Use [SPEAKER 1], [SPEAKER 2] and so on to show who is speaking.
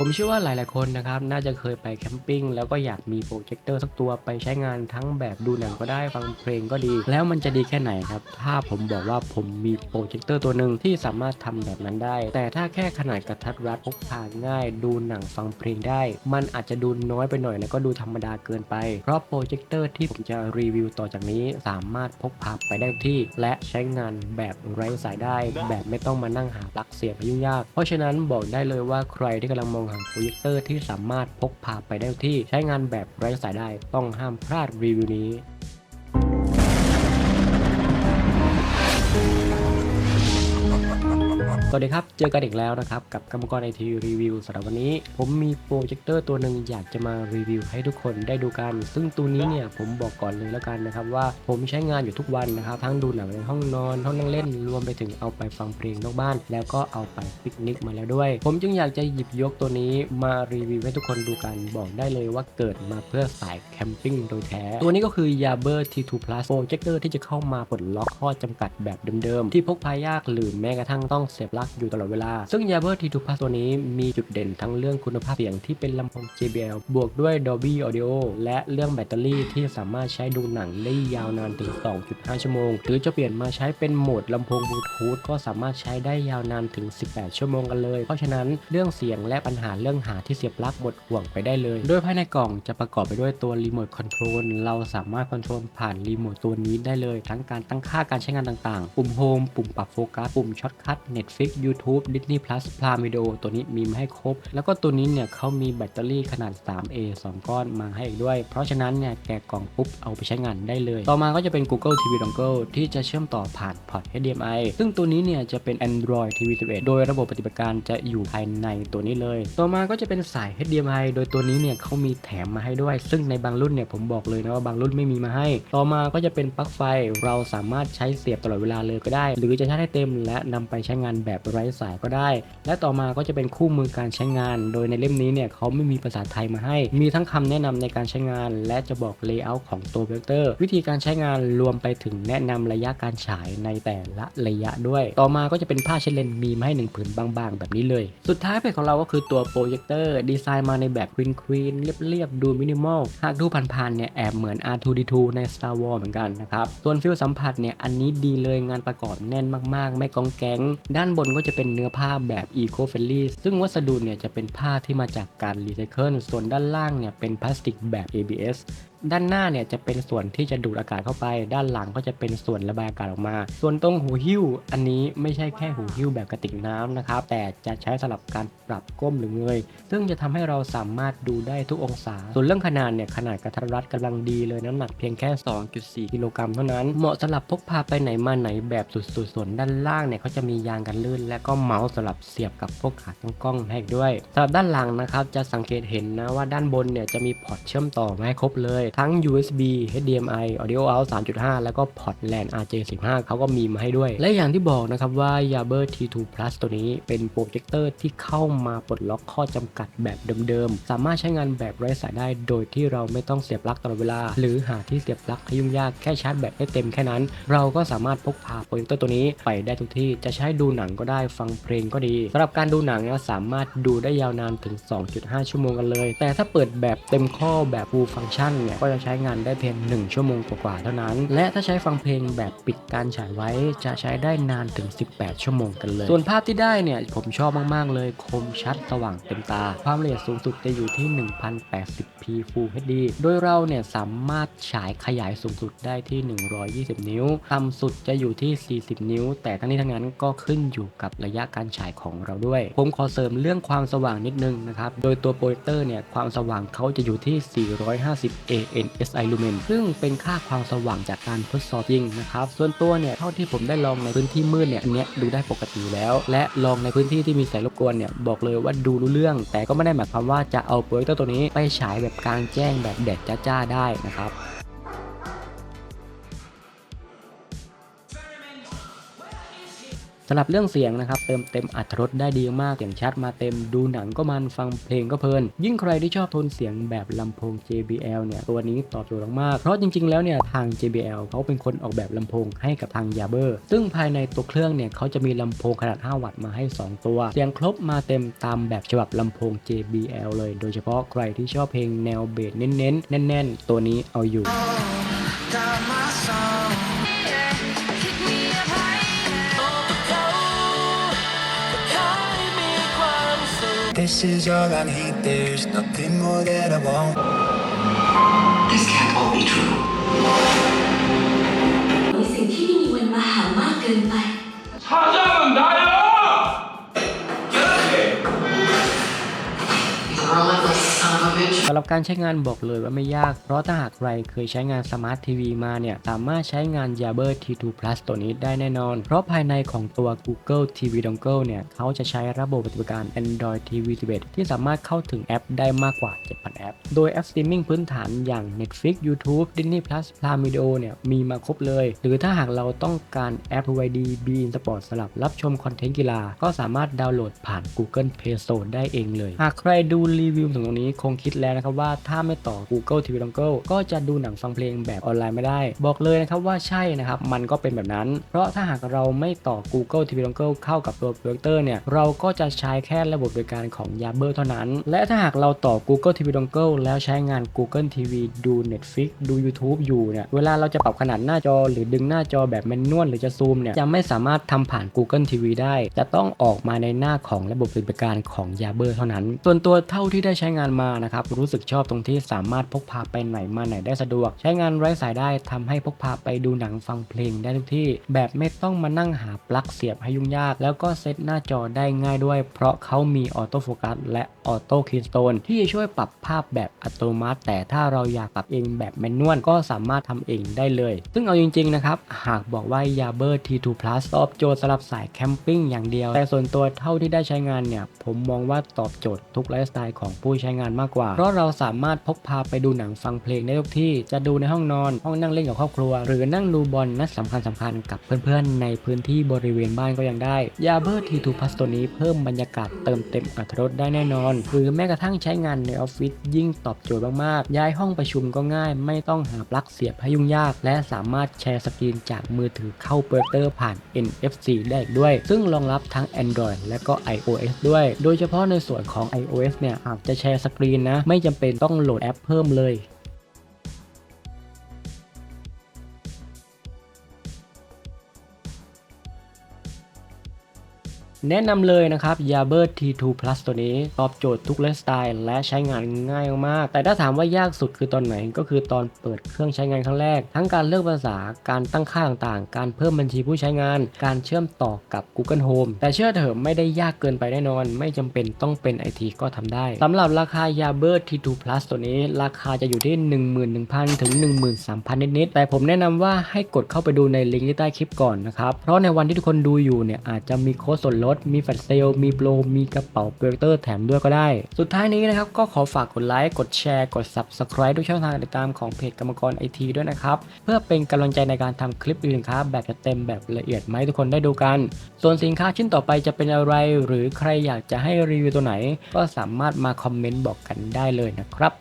[SPEAKER 1] ผมเชื่อว่าหลาย ๆ คนนะครับ น่าจะเคยไปแคมปิ้งแล้วก็อยากมีโปรเจคเตอร์สักตัวไปใช้งานทั้งแบบดูหนังก็ได้ฟังเพลงก็ดี แล้วมันจะดีแค่ไหนครับ ถ้าผมบอกว่าผมมีโปรเจคเตอร์ตัวหนึ่งที่สามารถทำแบบนั้นได้ แต่ถ้าแค่ขนาดกระทัดรัดพกพาง่าย ดูหนังฟังเพลงได้ มันอาจจะดูน้อยไปหน่อยแล้วก็ดูธรรมดาเกินไป เพราะโปรเจคเตอร์ที่ผมจะรีวิวต่อจากนี้สามารถพกพาไปได้ที่ และใช้งานแบบไร้สายได้ แบบไม่ต้องมานั่งหาปลั๊กเสียบยุ่งยาก เพราะฉะนั้นบอกได้เลยว่าใครที่กำลังมองหาโปรเจคเตอร์ที่สามารถพกพาไปได้ที่ใช้งานแบบไร้สายได้ ต้องห้ามพลาดรีวิวนี้ สวัสดีครับ เจอกันอีกแล้วนะครับ กับกรรมกรไอทีรีวิวสำหรับวันนี้ ผมมีโปรเจคเตอร์ตัวหนึ่งอยากจะมารีวิวให้ทุกคนได้ดูกัน ซึ่งตัวนี้เนี่ยผมบอกก่อนเลยแล้วกันนะครับว่าผมใช้งานอยู่ทุกวันนะครับ ทั้งดูหนังในห้องนอน ห้องนั่งเล่น รวมไปถึงเอาไปฟังเพลงนอกบ้าน แล้วก็เอาไปปิกนิกมาแล้วด้วย ผมจึงอยากจะหยิบยกตัวนี้มารีวิวให้ทุกคนดูกัน บอกได้เลยว่าเกิดมาเพื่อสายแคมปิ้งโดยแท้ ตัวนี้ก็คือ Yaber T2 Plus โปรเจคเตอร์ที่จะเข้ามาปลดล็อกข้อจำกัดแบบเดิมๆที่พกพายากหรือแม้กระทั่งต้องเสียบลั๊กอยู่ตลอดเวลา ซึ่ง Yaber T2 Plus ตัวนี้มีจุดเด่นทั้งเรื่องคุณภาพเสียงที่เป็นลำโพง JBL บวกด้วย Dolby Audio และเรื่องแบตเตอรี่ที่สามารถใช้ดูหนังได้ยาวนานถึง 2.5 ชั่วโมง หรือจะเปลี่ยนมาใช้เป็นโหมดลำโพงบลูทูธก็สามารถใช้ได้ยาวนานถึง 18 ชั่วโมงกันเลย เพราะฉะนั้นเรื่องเสียงและปัญหาเรื่องหาที่เสียบปลั๊กหมดห่วงไปได้เลย โดยภายในกล่องจะประกอบไปด้วยตัวรีโมทคอนโทรลเราสามารถคอนโทรลผ่านรีโมทตัวนี้ได้เลย ทั้งการตั้งค่าการใช้งานต่างๆ ปุ่มโฮมปุ่มปรับโฟกัสปุ่มช็อตคัท Netflix YouTube Disney Plus Prime Video ตัวนี้มีมาให้ครบ แล้วก็ตัวนี้เนี่ยเขามีแบตเตอรี่ขนาด 3A 2 ก้อนมาให้อีกด้วย เพราะฉะนั้นเนี่ยแกะกล่องปุ๊บเอาไปใช้งานได้เลย ต่อมาก็จะเป็น Google TV Dongle ที่จะเชื่อมต่อผ่านพอร์ต HDMI ซึ่งตัวนี้เนี่ยจะเป็น Android TV 11 โดยระบบปฏิบัติการจะอยู่ภายในตัวนี้เลย ต่อมาก็จะเป็นสาย HDMI โดยตัวนี้เนี่ยเขามีแถมมาให้ด้วย ซึ่งในบางรุ่นเนี่ยผมบอกเลยนะว่าบางรุ่นไม่มีมาให้ ต่อมาก็จะเป็นปลั๊กไฟเราสามารถใช้เสียบตลอดเวลาเลยก็ได้ หรือจะใช้ให้เต็มและนำไปใช้งานแบบไร้สายก็ได้ และต่อมาก็จะเป็นคู่มือการใช้งาน โดยในเล่มนี้เนี่ยเขาไม่มีภาษาไทยมาให้ มีทั้งคำแนะนำในการใช้งาน และจะบอกเลเยอร์ของตัวโปรเจคเตอร์ วิธีการใช้งานรวมไปถึงแนะนำระยะการฉายในแต่ละระยะด้วย ต่อมาก็จะเป็นผ้าเช็ดเลนมีมาให้หนึ่งผืนบางๆ แบบนี้เลย สุดท้ายเพจของเราก็คือตัวโปรเจคเตอร์ดีไซน์มาในแบบคลีนคลีนเรียบๆดูมินิมอลหากดูผ่านๆเนี่ยแอบเหมือน R2D2 ใน Star Wars เหมือนกันนะครับส่วนฟิลสัมผัสเนี่ยอันนี้ดีเลยงานประกอบแน่นมากๆ ไม่กองแก๊งด้านบนก็จะเป็นเนื้อผ้าแบบ Eco Friendly ซึ่งวัสดุเนี่ยจะเป็นผ้าที่มาจากการรีไซเคิลส่วนด้านล่างเนี่ยเป็นพลาสติกแบบ ABS ด้านหน้าเนี่ยจะเป็นส่วนที่จะดูดอากาศเข้าไป ด้านหลังก็จะเป็นส่วนระบายอากาศออกมา ส่วนตรงหูหิ้ว อันนี้ไม่ใช่แค่หูหิ้วแบบกระติกน้ำนะครับ แต่จะใช้สำหรับการปรับก้มหรือเงย ซึ่งจะทำให้เราสามารถดูได้ทุกองศา ส่วนเรื่องขนาดเนี่ยขนาดกระทัดรัดกำลังดีเลยน้ำหนักเพียงแค่ 2.4 กิโลกรัมเท่านั้น เหมาะสำหรับพกพาไปไหนมาไหนแบบสุดๆ ส่วนด้านล่างเนี่ยเขาจะมียางกันลื่น และก็เมาส์สำหรับเสียบกับพวกขาตั้งกล้องให้อีกด้วยสำหรับด้านหลังนะครับจะสังเกตเห็นนะว่าด้านบนเนี่ยจะมีพอร์ตเชื่อมต่อมาให้ครบเลยทั้ง USB HDMI Audio Out 3.5 แล้วก็พอร์ต LAN RJ15 เขาก็มีมาให้ด้วย และอย่างที่บอกนะครับว่า Yaber T2 Plus ตัวนี้เป็นโปรเจคเตอร์ที่เข้ามาปลดล็อกข้อจำกัดแบบเดิมๆ สามารถใช้งานแบบไร้สายได้โดยที่เราไม่ต้องเสียบปลั๊กตลอดเวลา หรือหาที่เสียบปลั๊กให้ยุ่งยากแค่ชาร์จแบตให้เต็มแค่นั้น เราก็สามารถพกพาโปรเจคเตอร์ตัวนี้ไปได้ทุกที่จะใช้ดูหนังก็ได้ฟังเพลงก็ดีสำหรับการดูหนังนะสามารถดูได้ยาวนานถึง 2.5 ชั่วโมงกันเลย แต่ถ้าเปิดแบบเต็มข้อแบบ full function เนี่ยก็จะใช้งานได้เพียง 1 ชั่วโมงกว่าๆเท่านั้น และถ้าใช้ฟังเพลงแบบปิดการฉายไว้จะใช้ได้นานถึง 18 ชั่วโมงกันเลย ส่วนภาพที่ได้เนี่ยผมชอบมากๆ เลยคมชัดสว่างเต็มตา ความละเอียดสูงสุดจะอยู่ที่ 1080p Full HD โดยเราเนี่ยสามารถฉายขยายสูงสุดได้ที่ 120 นิ้วต่ำสุดจะอยู่ที่ 40 นิ้ว แต่ทั้งนี้ทั้งนั้นก็ขึ้นอยู่กับระยะการฉายของเราด้วย ผมขอเสริมเรื่องความสว่างนิดนึงนะครับ โดยตัวโปรเจคเตอร์เนี่ยความสว่างเขาจะอยู่ที่ 450 N.S.I. lumen ซึ่งเป็นค่าความสว่างจากการทดสอบจริงนะครับส่วนตัวเนี่ยเท่าที่ผมได้ลองในพื้นที่มืดเนี่ยอันเนี้ยดูได้ปกติอยู่แล้ว และลองในพื้นที่ที่มีแสงรบกวนเนี่ยบอกเลยว่าดูรู้เรื่อง แต่ก็ไม่ได้หมายความว่าจะเอาโปรเจคเตอร์ตัวนี้ไปฉายแบบกลางแจ้งแบบแดดจ้าๆได้นะครับ สำหรับเรื่องเสียงนะครับเติมเต็มอัตรสได้ดีมากเสียงชัดมาเต็มดูหนังก็มันฟังเพลงก็เพลิน ยิ่งใครที่ชอบทนเสียงแบบลำโพง JBL เนี่ยตัวนี้ตอบโจทย์มาก เพราะจริงๆแล้วเนี่ยทาง JBL เขาเป็นคนออกแบบลำโพงให้กับทาง y a b e r ซึ่งภายในตัวเครื่องเนี่ยเขาจะมีลำโพงขนาด 5 วัตต์มาให้ 2 ตัว เสียงครบมาเต็มตามแบบฉบับลำโพง JBL เลย โดยเฉพาะใครที่ชอบเพลงแนวเบสเน้นๆแน่น ๆ ตัวนี้เอาอยู่
[SPEAKER 2] got my song.
[SPEAKER 3] This is all I need, there's nothing more that I want.
[SPEAKER 4] This can't all be true.
[SPEAKER 5] มีสิ่งที่ไม่มีวันมาหามากเกินไป
[SPEAKER 6] 사장은 나야!
[SPEAKER 4] He's a relentless son of a bitch.
[SPEAKER 1] สำหรับการใช้งานบอกเลยว่าไม่ยาก เพราะถ้าหากใครเคยใช้งานสมาร์ททีวีมาเนี่ย สามารถใช้งาน y a b e r T2 Plus ตัวนี้ได้แน่นอน เพราะภายในของตัว Google TV Dongle เนี่ย เขาจะใช้ระบบปฏิบัติการ Android TV 11 ที่สามารถเข้าถึงแอปได้มากกว่า 7,000 แอป โดยแอปสตรีมมิ่งพื้นฐานอย่าง Netflix YouTube Disney Plus Prime Video เนี่ย มีมาครบเลย หรือถ้าหากเราต้องการแอป YD Bein Sport สำหรับรับชมคอนเทนต์กีฬา ก็สามารถดาวน์โหลดผ่าน Google Play Store ได้เองเลย หากใครดูรีวิวถึงตรงนี้คงคิดแล้วนะครับว่าถ้าไม่ต่อ Google TV Dongle ก็จะดูหนังฟังเพลงแบบออนไลน์ไม่ได้ บอกเลยนะครับว่าใช่นะครับ มันก็เป็นแบบนั้น เพราะถ้าหากเราไม่ต่อ Google TV Dongle เข้ากับตัวโปรเจคเตอร์เนี่ย เราก็จะใช้แค่ระบบบริการของ y a b e r เท่านั้น และถ้าหากเราต่อ Google TV Dongle แล้วใช้งาน Google TV ดู Netflix ดู YouTube อยู่เนี่ย เวลาเราจะปรับขนาดหน้าจอ หรือดึงหน้าจอแบบแมนนวลหรือจะซูมเนี่ย จะไม่สามารถทำผ่าน Google TV ได้ จะต้องออกมาในหน้าของระบบปฏิบัติการของ y a b e r เท่านั้น ส่วนตัวเท่าที่ได้ใช้งานมานะครับรู้สึกชอบตรงที่สามารถพกพาไปไหนมาไหนได้สะดวก ใช้งานไร้สายได้ทำให้พกพาไปดูหนังฟังเพลงได้ทุกที่ แบบไม่ต้องมานั่งหาปลั๊กเสียบให้ยุ่งยาก แล้วก็เซตหน้าจอได้ง่ายด้วย เพราะเขามีออโต้โฟกัสและออโต้คีย์สโตนที่จะช่วยปรับภาพแบบอัตโนมัติ แต่ถ้าเราอยากปรับเองแบบแมนนวลก็สามารถทำเองได้เลย ซึ่งเอาจริงๆนะครับหากบอกว่า y a b e r T2 Plus ตอบโจทย์สำหรับสายแคมปิ้งอย่างเดียว แต่ส่วนตัวเท่าที่ได้ใช้งานเนี่ยผมมองว่าตอบโจทย์ทุกไลฟ์สไตล์ของผู้ใช้งานมากกว่า เพราะเราสามารถพกพาไปดูหนังฟังเพลงได้ทุกที่ จะดูในห้องนอน ห้องนั่งเล่นกับครอบครัว หรือนั่งดูบอลนัดสำคัญสำคัญๆกับเพื่อนๆ ในพื้นที่บริเวณบ้านก็ยังได้ y a b e r T2 Plus ตัวนี้เพิ่มบรรยากาศเติมเต็มอรรถรสได้แน่นอน หรือแม้กระทั่งใช้งานในออฟฟิศยิ่งตอบโจทย์มากๆ ย้ายห้องประชุมก็ง่าย ไม่ต้องหาปลั๊กเสียบให้ยุ่งยาก และสามารถแชร์สกรีนจากมือถือเข้าโปรเจคเตอร์ผ่าน NFC ได้อีกด้วย ซึ่งรองรับทั้ง Android และก็ iOS ด้วย โดยเฉพาะในส่วนของ iOS เนี่ยหากจะแชร์สกรีนนะ ไม่จำเป็นต้องโหลดแอปเพิ่มเลย แนะนำเลยนะครับ y a b e r T2 Plus ตัวนี้ ตอบโจทย์ทุกไลฟ์สไตล์และใช้งานง่ายมาก แต่ถ้าถามว่ายากสุดคือตอนไหนก็คือตอนเปิดเครื่องใช้งานครั้งแรก ทั้งการเลือกภาษาการตั้งค่าต่างๆ การเพิ่มบัญชีผู้ใช้งาน การเชื่อมต่อกับ Google Home แต่เชื่อเถอะไม่ได้ยากเกินไปแน่นอน ไม่จำเป็นต้องเป็น IT ก็ทำได้สำหรับราคา y a b e r T2 Plus ตัวนี้ ราคาจะอยู่ที่ 11,000 ถึง 13,000 นิดๆแต่ผมแนะนำว่าให้กดเข้าไปดูในลิงก์ที่ใต้คลิปก่อนนะครับเพราะในวันที่ทุกคนดูอยู่เนี่ยอาจจะมีโค้ดส่วนลดมีแฟลชเซลมีโปร มีกระเป๋าโปรเจคเตอร์แถมด้วยก็ได้ สุดท้ายนี้นะครับ ก็ขอฝากกดไลค์ กดแชร์ กด Subscribe ทุกช่องทางติดตามของเพจกรรมกรไอทีด้วยนะครับ เพื่อเป็นกำลังใจในการทำคลิปสินค้าแบบเต็มแบบละเอียดมาให้ทุกคนได้ดูกัน ส่วนสินค้าชิ้นต่อไปจะเป็นอะไร หรือใครอยากจะให้รีวิวตัวไหน ก็สามารถมาคอมเมนต์บอกกันได้เลยนะครับ